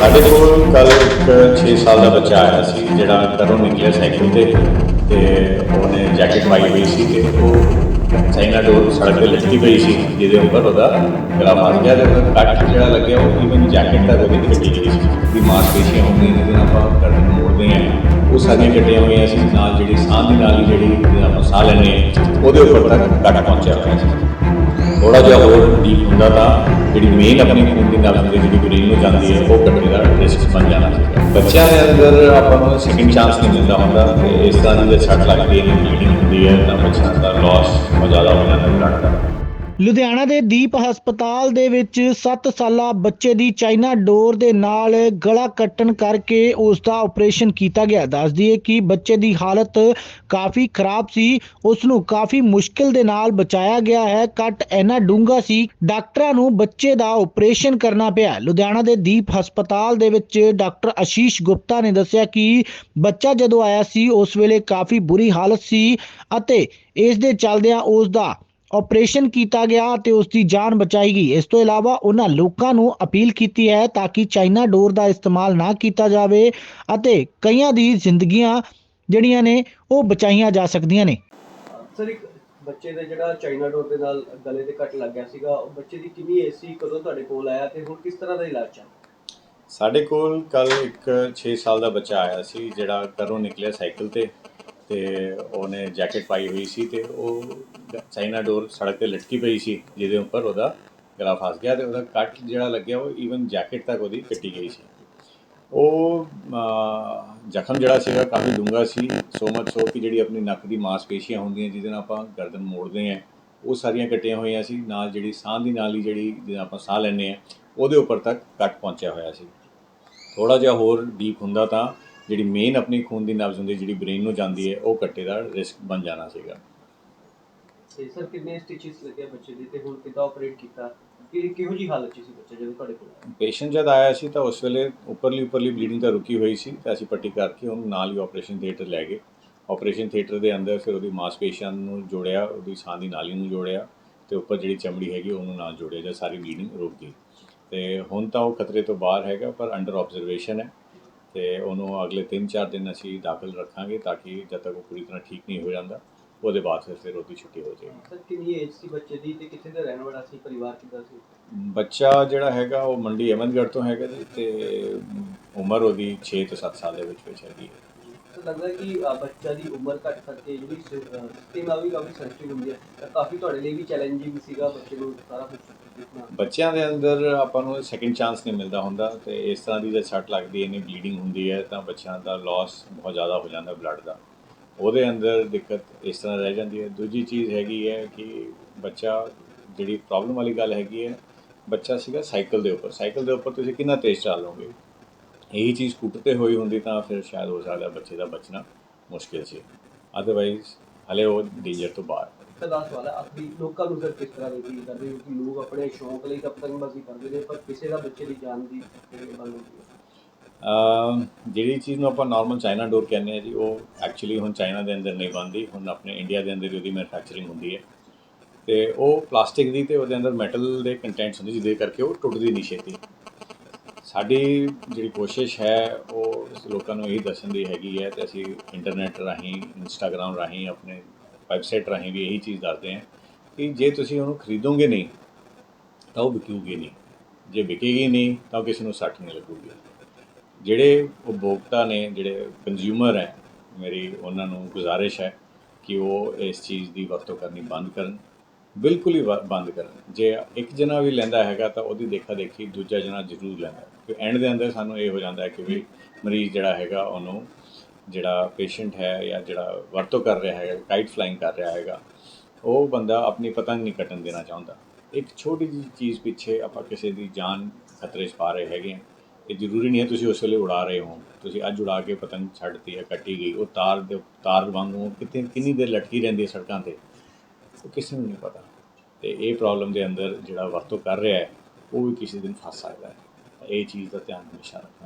ਸਾਡੇ ਕੋਲ ਕੱਲ ਇੱਕ 6 ਸਾਲ ਦਾ ਬੱਚਾ ਆਇਆ ਸੀ, ਜਿਹੜਾ ਘਰੋਂ ਨਿਕਲਿਆ ਸਾਈਕਲ ਤੇ ਤੇ ਉਹਨੇ ਜੈਕਟ ਪਾਈ ਹੋਈ ਸੀ ਤੇ ਉਹ ਚਾਈਨਾ ਡੋਰ ਸੜਕ ਤੇ ਲਟਕੀ ਪਈ ਸੀ, ਜਿਹਦੇ ਉੱਪਰ ਉਹਦਾ ਗਲਾ ਫਸ ਗਿਆ ਤੇ ਉਹਦਾ ਕੱਟ ਜਿਹੜਾ ਲੱਗਿਆ, ਉਹ ਇਵਨ ਜੈਕਟ ਤੱਕ ਉਹਦੀ ਕੱਟੀ ਗਈ ਸੀ ਦੀ ਮਾਸਪੇਸ਼ੀਆਂ ਗਈਆਂ, ਜਿਹਦੇ ਨਾਲ ਆਪਾਂ ਕਰਨ ਮੋੜਦੇ ਹਾਂ। ਉਹ ਸਾਰੀਆਂ ਕੱਟੀਆਂ ਹੋਈਆਂ ਸੀ, ਨਾਲ ਜਿਹੜੀ ਸਾਹ ਦੀ ਨਾਲ ਜਿਹੜੀ, ਜਿਹਦੇ ਆਪਾਂ ਸਾਹ ਲੈਂਦੇ ਹਾਂ, ਉਹਦੇ ਉੱਪਰ ਤੱਕ ਕੱਟ ਪਹੁੰਚਿਆ ਹੋਇਆ ਸੀ। ਥੋੜਾ ਜਿਹਾ ਹੋਰ ਡੀਪ ਹੁੰਦਾ ਤਾਂ ਜਿਹੜੀ ਮੇਨ ਆਪਣੀ ਖੂਨ ਦੀ ਨਸ ਜਿਹੜੀ ਬ੍ਰੇਨ ਨੂੰ ਜਾਂਦੀ ਹੈ, ਉਹ ਕੱਟਣੇ ਦਾ ਰਿਸਕ ਬਣ ਜਾਣਾ ਬੱਚਿਆਂ ਦੇ ਅੰਦਰ ਆਪਾਂ ਨੂੰ ਸੈਕਿੰਡ ਚਾਂਸ ਨਹੀਂ ਮਿਲਦਾ ਹੁੰਦਾ ਤੇ ਇਸ ਤਰ੍ਹਾਂ ਦੀ ਜੇ ਲੱਗਦੀ ਹੈ ਬਲੀਡਿੰਗ ਹੁੰਦੀ ਹੈ, ਤਾਂ ਬੱਚਿਆਂ ਦਾ ਲਾਸ ਬਹੁਤ ਜ਼ਿਆਦਾ ਹੋ ਜਾਂਦਾ ਬਲੱਡ ਦਾ ਲੁਧਿਆਣਾ ਦੇ ਦੀਪ ਹਸਪਤਾਲ ਦੇ ਵਿੱਚ 7 ਸਾਲਾ ਬੱਚੇ ਦੀ ਚਾਈਨਾ ਡੋਰ ਦੇ ਨਾਲ ਗਲਾ ਕੱਟਣ ਕਰਕੇ ਉਸ ਦਾ ਆਪਰੇਸ਼ਨ ਕੀਤਾ ਗਿਆ। ਦੱਸ ਦਈਏ ਕਿ ਬੱਚੇ ਦੀ ਹਾਲਤ ਕਾਫੀ ਖਰਾਬ ਸੀ। ਉਸ ਨੂੰ ਕਾਫੀ ਮੁਸ਼ਕਿਲ ਦੇ ਨਾਲ ਬਚਾਇਆ ਗਿਆ ਹੈ। ਕੱਟ ਇੰਨਾ ਡੂੰਘਾ ਸੀ, ਡਾਕਟਰਾਂ ਨੂੰ ਬੱਚੇ ਦਾ ਆਪਰੇਸ਼ਨ ਕਰਨਾ ਪਿਆ। ਲੁਧਿਆਣਾ ਦੇ ਦੀਪ ਹਸਪਤਾਲ ਦੇ ਵਿੱਚ ਡਾਕਟਰ ਆਸ਼ੀਸ਼ ਗੁਪਤਾ ਨੇ ਦੱਸਿਆ ਕਿ ਬੱਚਾ ਜਦੋਂ ਆਇਆ ਸੀ, ਉਸ ਵੇਲੇ ਕਾਫੀ ਬੁਰੀ ਹਾਲਤ ਸੀ ਅਤੇ ਇਸ ਦੇ ਚੱਲਦਿਆਂ ਉਸ ਦਾ ਆਪਰੇਸ਼ਨ ਕੀਤਾ ਗਿਆ ਤੇ ਉਸ ਦੀ ਜਾਨ ਬਚਾਈ ਗਈ। ਇਸ ਤੋਂ ਇਲਾਵਾ ਉਹਨਾਂ ਲੋਕਾਂ ਨੂੰ ਅਪੀਲ ਕੀਤੀ ਹੈ ਤਾਂ ਕਿ ਚਾਈਨਾ ਡੋਰ ਦਾ ਇਸਤੇਮਾਲ ਨਾ ਕੀਤਾ ਜਾਵੇ ਅਤੇ ਕਈਆਂ ਦੀ ਜ਼ਿੰਦਗੀਆਂ ਜਿਹੜੀਆਂ ਨੇ ਉਹ ਬਚਾਈਆਂ ਜਾ ਸਕਦੀਆਂ ਨੇ। ਸਰ ਇੱਕ ਬੱਚੇ ਦੇ ਜਿਹੜਾ ਚਾਈਨਾ ਡੋਰ ਦੇ ਨਾਲ ਗਲੇ ਤੇ ਕੱਟ ਲੱਗ ਗਿਆ ਸੀਗਾ ਉਹ ਬੱਚੇ ਦੀ ਕਿੰਨੀ ਏਜ ਸੀ ਕਦੋਂ ਤੁਹਾਡੇ ਕੋਲ ਆਇਆ ਤੇ ਹੁਣ ਕਿਸ ਤਰ੍ਹਾਂ ਦਾ ਇਲਾਜ ਚੱਲ ਸਾਡੇ ਕੋਲ ਕੱਲ ਇੱਕ 6 ਸਾਲ ਦਾ ਬੱਚਾ ਆਇਆ ਸੀ ਜਿਹੜਾ ਘਰੋਂ ਨਿਕਲਿਆ ਸਾਈਕਲ ਤੇ ਤੇ ਉਹਨੇ ਜੈਕਟ ਪਾਈ ਹੋਈ ਸੀ ਤੇ ਉਹ ਚਾਈਨਾ ਡੋਰ ਸੜਕ ਤੇ ਲਟਕੀ ਪਈ ਸੀ, ਜਿਹਦੇ ਉੱਪਰ ਉਹਦਾ ਗਲਾ ਫਸ ਗਿਆ ਤੇ ਉਹਦਾ ਕੱਟ ਜਿਹੜਾ ਲੱਗਿਆ, ਉਹ ਈਵਨ ਜੈਕਟ ਤੱਕ ਉਹਦੀ ਕੱਟੀ ਗਈ ਸੀ। ਉਹ ਜ਼ਖਮ ਜਿਹੜਾ ਸੀਗਾ ਕਾਫੀ ਡੂੰਘਾ ਸੀ ਸੋ ਮਚ ਸੋ ਕਿ ਜਿਹੜੀ ਆਪਣੀ ਨੱਕ ਦੀ ਮਾਸਪੇਸ਼ੀਆਂ ਹੁੰਦੀਆਂ ਜਿਹਦੇ ਨਾਲ ਆਪਾਂ ਗਰਦਨ ਮੋੜਦੇ ਹਾਂ, ਉਹ ਸਾਰੀਆਂ ਕੱਟੀਆਂ ਹੋਈਆਂ ਸੀ, ਨਾਲ ਜਿਹੜੀ ਸਾਹ ਦੀ ਨਾਲੀ ਜਿਹੜੀ ਜਿਹਦੇ ਆਪਾਂ ਸਾਹ ਲੈਂਦੇ ਹਾਂ, ਉਹਦੇ ਉੱਪਰ ਤੱਕ ਕੱਟ ਪਹੁੰਚਿਆ ਹੋਇਆ ਸੀ। ਥੋੜਾ ਜਿਹਾ ਹੋਰ ਡੀਪ ਹੁੰਦਾ ਤਾਂ ਜਿਹੜੀ ਮੇਨ ਆਪਣੀ ਖੂਨ ਦੀ ਨਬਜ਼ ਹੁੰਦੀ, ਜਿਹੜੀ ਬ੍ਰੇਨ ਨੂੰ ਜਾਂਦੀ ਹੈ, ਉਹ ਕੱਟੇ ਦਾ ਰਿਸਕ ਬਣ ਜਾਣਾ ਸੀਗਾ। ਤੇ ਸਰ, ਕਿੰਨੇ ਸਟਿਚਸ ਲੱਗੇ ਬੱਚੇ ਦੇ ਤੇ ਹੁਣ ਕਿੱਦਾਂ ਆਪਰੇਟ ਕੀਤਾ? ਕਿ ਕਿਹੋ ਜੀ ਹਾਲਤ 'ਚ ਸੀ ਬੱਚਾ ਜਦੋਂ ਤੁਹਾਡੇ ਕੋਲ ਆਇਆ? ਪੇਸ਼ੈਂਟ ਜਦ ਆਇਆ ਸੀ ਤਾਂ ਉਸ ਵੇਲੇ ਉੱਪਰਲੀ ਉੱਪਰਲੀ ਬਲੀਡਿੰਗ ਤਾਂ ਰੁਕੀ ਹੋਈ ਸੀ ਤਾਂ ਅਸੀਂ ਪੱਟੀ ਕਰਕੇ ਉਹਨੂੰ ਨਾਲ ਹੀ ਆਪਰੇਸ਼ਨ ਥੀਏਟਰ ਲੈ ਗਏ। ਆਪਰੇਸ਼ਨ ਥੀਏਟਰ ਦੇ ਅੰਦਰ ਫਿਰ ਉਹਦੀ ਮਾਸਪੇਸ਼ੀਆਂ ਨੂੰ ਜੋੜਿਆ, ਉਹਦੀ ਸਾਹ ਦੀ ਨਾਲੀ ਨੂੰ ਜੋੜਿਆ ਤੇ ਉੱਪਰ ਜਿਹੜੀ ਚਮੜੀ ਹੈਗੀ ਉਹਨੂੰ ਨਾਲ ਜੋੜਿਆ ਜਾਂ ਸਾਰੀ ਬਲੀਡਿੰਗ ਰੁਕ ਗਈ। ਤੇ ਹੁਣ ਤਾਂ ਉਹ ਖਤਰੇ ਤੋਂ ਬਾਹਰ ਹੈਗਾ ਪਰ ਅੰਡਰ ਆਬਜ਼ਰਵੇਸ਼ਨ ਹੈ ਤੇ ਉਹਨੂੰ ਅਗਲੇ 3-4 ਦਿਨ ਅਸੀਂ ਦਾਖਲ ਰੱਖਾਂਗੇ ਤਾਂ ਕਿ ਜਦ ਤੱਕ ਉਹ ਪੂਰੀ ਤਰ੍ਹਾਂ ਠੀਕ ਨਹੀਂ ਹੋ ਜਾਂਦਾ। ਉਹਦੇ ਬਾਅਦ ਫਿਰ ਫਿਰ ਉਹਦੀ ਛੁੱਟੀ ਹੋ ਜਾਏਗੀ। ਸਰ ਕਿੰਨੀ ਏਜ ਸੀ ਬੱਚੇ ਦੀ ਤੇ ਕਿੱਥੇ ਦਾ ਰਹਿਣ ਵਾਲਾ ਸੀ ਪਰਿਵਾਰ ਕਿੱਦਾਂ ਸੀ? ਬੱਚਾ ਜਿਹੜਾ ਹੈਗਾ ਉਹ ਮੰਡੀ ਅਹਿਮਦਗੜ੍ਹ ਤੋਂ ਹੈਗਾ ਜੀ ਤੇ ਉਮਰ ਉਹਦੀ 6 ਤੋਂ 7 ਸਾਲ ਦੇ ਵਿੱਚ ਵਿੱਚ ਹੈਗੀ ਹੈ। ਲੱਗਦਾ ਕਿ ਅ, ਬੱਚਾ ਦੀ ਉਮਰ ਘੱਟ ਕਰਕੇ ਜਿਹੜੀ ਸਿਸਟਮ ਆ ਵੀ ਕਾਫੀ ਸੈਂਸਿਟਿਵ ਹੁੰਦੀ ਹੈ। ਤਾਂ ਕਾਫੀ ਤੁਹਾਡੇ ਲਈ ਵੀ ਚੈਲੰਜਿੰਗ ਸੀਗਾ ਬੱਚੇ ਨੂੰ ਸਾਰਾ ਕੁਝ ਦੇਖਣਾ। ਬੱਚਿਆਂ ਦੇ ਅੰਦਰ ਆਪਾਂ ਨੂੰ ਸੈਕਿੰਡ ਚਾਂਸ ਨਹੀਂ ਮਿਲਦਾ ਹੁੰਦਾ ਤੇ ਇਸ ਤਰ੍ਹਾਂ ਦੀ ਜੇ ਸੱਟ ਲੱਗਦੀ ਹੈ ਨਹੀਂ ਬਲੀਡਿੰਗ ਹੁੰਦੀ ਹੈ ਤਾਂ ਬੱਚਿਆਂ ਦਾ ਲਾਸ ਬਹੁਤ ਜ਼ਿਆਦਾ ਹੋ ਜਾਂਦਾ ਬਲੱਡ ਦਾ। ਉਹਦੇ ਅੰਦਰ ਦਿੱਕਤ ਇਸ ਤਰ੍ਹਾਂ ਰਹਿ ਜਾਂਦੀ ਹੈ। ਦੂਜੀ ਚੀਜ਼ ਹੈਗੀ ਹੈ ਕਿ ਬੱਚਾ ਜਿਹੜੀ ਪ੍ਰੋਬਲਮ ਵਾਲੀ ਗੱਲ ਹੈਗੀ ਹੈ, ਬੱਚਾ ਸੀਗਾ ਸਾਈਕਲ ਦੇ ਉੱਪਰ। ਸਾਈਕਲ ਦੇ ਉੱਪਰ ਤੁਸੀਂ ਕਿੰਨਾ ਤੇਜ਼ ਚੱਲੋਗੇ ਇਹੀ ਚੀਜ਼ ਸਕੂਟਰ ਤੇ ਹੋਈ ਹੁੰਦੀ ਤਾਂ ਫਿਰ ਸ਼ਾਇਦ ਹੋ ਸਕਦਾ ਬੱਚੇ ਦਾ ਬਚਣਾ ਮੁਸ਼ਕਿਲ ਸੀ। ਅਦਰਵਾਈਜ਼ ਹਲੇ ਉਹ ਡੇਂਜਰ ਤੋਂ ਬਾਹਰ। ਤਾਂ ਸਵਾਲ ਹੈ ਆਖਰੀ ਲੋਕਾਂ ਨੂੰ ਸਰ ਕਿਸ ਤਰ੍ਹਾਂ ਦੀ ਫੀਲ ਕਰਦੇ ਕਿ ਲੋਕ ਆਪਣੇ ਸ਼ੌਂਕ ਲਈ ਤਾਂ ਪਤੰਗਬਾਜ਼ੀ ਕਰਦੇ ਨੇ, ਪਰ ਕਿਸੇ ਦਾ ਬੱਚੇ ਦੀ ਜਾਨ ਦੀ ਗੱਲ ਹੁੰਦੀ ਹੈ। ਜਿਹੜੀ ਚੀਜ਼ ਨੂੰ ਆਪਾਂ ਨਾਰਮਲ ਚਾਈਨਾ ਡੋਰ ਕਹਿੰਦੇ ਆ ਜੀ, ਉਹ ਐਕਚੁਅਲੀ ਹੁਣ ਚਾਈਨਾ ਦੇ ਅੰਦਰ ਨਹੀਂ ਬਣਦੀ, ਹੁਣ ਆਪਣੇ ਇੰਡੀਆ ਦੇ ਅੰਦਰ ਹੀ ਉਹਦੀ ਮੈਨੂਫੈਕਚਰਿੰਗ ਹੁੰਦੀ ਹੈ। ਤੇ ਉਹ ਪਲਾਸਟਿਕ ਦੀ ਤੇ ਉਹਦੇ ਅੰਦਰ ਮੈਟਲ ਦੇ ਕੰਟੈਂਟਸ ਹੁੰਦੇ, ਜਿਹਦੇ ਕਰਕੇ ਉਹ ਟੁੱਟਦੀ ਨਹੀਂ ਛੇਤੀ। ਸਾਡੀ ਜਿਹੜੀ ਕੋਸ਼ਿਸ਼ ਹੈ, ਉਹ ਲੋਕਾਂ ਨੂੰ ਇਹੀ ਦੱਸਣ ਦੀ ਹੈਗੀ ਹੈ ਤੇ ਅਸੀਂ ਇੰਟਰਨੈਟ ਰਾਹੀਂ ਇੰਸਟਾਗ੍ਰam ਰਾਹੀਂ, ਆਪਣੇ ਵੈਬਸਾਈਟ ਰਾਹੀਂ ਵੀ ਇਹੀ ਚੀਜ਼ ਦੱਸਦੇ ਹਾਂ ਕਿ ਜੇ ਤੁਸੀਂ ਉਹਨੂੰ ਖਰੀਦੋਗੇ ਨਹੀਂ, ਤਾਂ ਉਹ ਵਿਕੂਗੀ ਨਹੀਂ। ਜੇ ਵਿਕੇਗੀ ਨਹੀਂ, ਤਾਂ ਕਿਸੇ ਨੂੰ ਸੱਟ ਨਹੀਂ ਲੱਗੂਗੀ। ਜਿਹੜੇ ਉਪਭੋਗਤਾ ਨੇ, ਜਿਹੜੇ ਕੰਜ਼ਿਊਮਰ ਹੈ, ਮੇਰੀ ਉਹਨਾਂ ਨੂੰ ਗੁਜ਼ਾਰਿਸ਼ ਹੈ ਕਿ ਉਹ ਇਸ ਚੀਜ਼ ਦੀ ਵਰਤੋਂ ਕਰਨੀ ਬੰਦ ਕਰਨ। ਬਿਲਕੁਲ ਹੀ ਵ- ਬੰਦ ਕਰਨ। ਜੇ ਇੱਕ ਜਣਾ ਵੀ ਲੈਂਦਾ ਹੈਗਾ ਤਾਂ ਉਹਦੀ ਦੇਖਾ ਦੇਖੀ ਦੂਜਾ ਜਣਾ ਜ਼ਰੂਰ ਲੈਂਦਾ ਕਿ ਐਂਡ ਦੇ ਅੰਦਰ ਸਾਨੂੰ ਇਹ ਹੋ ਜਾਂਦਾ ਹੈ ਕਿ ਵੀ ਮਰੀਜ਼ ਜਿਹੜਾ ਹੈਗਾ ਉਹਨੂੰ ਜਿਹੜਾ ਪੇਸ਼ੈਂਟ ਹੈ ਜਾਂ ਜਿਹੜਾ ਵਰਤੋਂ ਕਰ ਰਿਹਾ ਹੈਗਾ ਕਾਈਟ ਫਲਾਈਂਗ ਕਰ ਰਿਹਾ ਹੈਗਾ, ਉਹ ਬੰਦਾ ਆਪਣੀ ਪਤੰਗ ਨਹੀਂ ਕੱਟਣ ਦੇਣਾ ਚਾਹੁੰਦਾ। ਇੱਕ ਛੋਟੀ ਜਿਹੀ ਚੀਜ਼ ਪਿੱਛੇ ਆਪਾਂ ਕਿਸੇ ਦੀ ਜਾਨ ਖਤਰੇ 'ਚ ਪਾ ਰਹੇ ਹੈਗੇ ਹਾਂ। ਇਹ ਜ਼ਰੂਰੀ ਨਹੀਂ ਹੈ ਤੁਸੀਂ ਉਸ ਵੇਲੇ ਉਡਾ ਰਹੇ ਹੋ। ਤੁਸੀਂ ਅੱਜ ਉਡਾ ਕੇ ਪਤੰਗ ਛੱਡਤੀ ਹੈ, ਕੱਟੀ ਗਈ। ਉਹ ਤਾਰ ਦੇ, ਤਾਰ ਵਾਂਗੂ ਕਿਤੇ, ਕਿੰਨੀ ਦੇਰ ਲਟਕੀ ਰਹਿੰਦੀ ਹੈ ਸੜਕਾਂ ਤੇ, ਉਹ ਕਿਸੇ ਨੂੰ ਨਹੀਂ ਪਤਾ। ਤੇ ਇਹ ਪ੍ਰੋਬਲਮ ਦੇ ਅੰਦਰ ਜਿਹੜਾ ਵਰਤੋਂ ਕਰ ਰਿਹਾ ਹੈ, ਉਹ ਵੀ ਕਿਸੇ ਦਿਨ ਫਸ ਸਕਦਾ ਹੈ। ਤਾਂ ਇਹ ਚੀਜ਼ ਦਾ ਧਿਆਨ ਹਮੇਸ਼ਾ ਰੱਖਣਾ